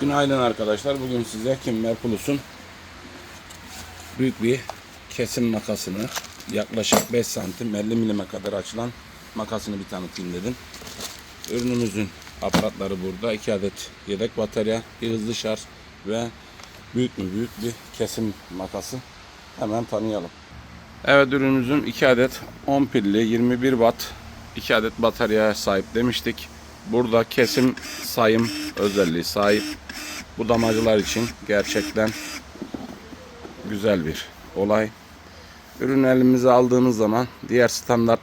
Günaydın arkadaşlar. Bugün size Kimmer Plus'un büyük bir kesim makasını yaklaşık 5 santim 50 milime kadar açılan makasını bir tanıtayım dedim. Ürünümüzün aparatları burada. 2 adet yedek batarya, bir hızlı şarj ve büyük mü büyük bir kesim makası. Hemen tanıyalım. Evet ürünümüzün 2 adet 10 pilli 21 watt 2 adet bataryaya sahip demiştik. Burada kesim sayım özelliği sahip. Bu damacılar için gerçekten güzel bir olay. Ürün elimize aldığımız zaman diğer standart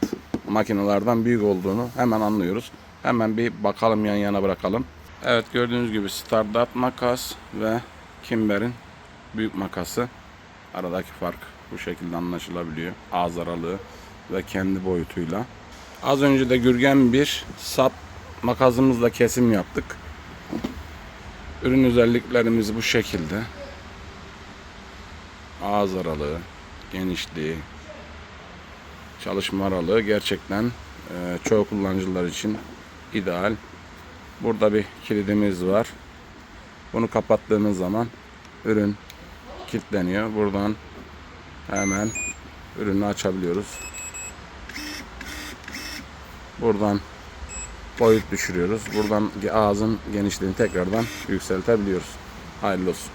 makinelerden büyük olduğunu hemen anlıyoruz. Hemen bir bakalım yan yana bırakalım. Evet gördüğünüz gibi standart makas ve Kimber'in büyük makası. Aradaki fark bu şekilde anlaşılabiliyor. Ağız aralığı ve kendi boyutuyla. Az önce de Gürgen bir sap makasımızla kesim yaptık. Ürün özelliklerimiz bu şekilde. Ağız aralığı, genişliği, çalışma aralığı gerçekten e, çoğu kullanıcılar için ideal. Burada bir kilidimiz var. Bunu kapattığınız zaman ürün kilitleniyor. Buradan hemen ürünü açabiliyoruz. Buradan boyut düşürüyoruz. Buradan ağzın genişliğini tekrardan yükseltebiliyoruz. Hayırlı olsun.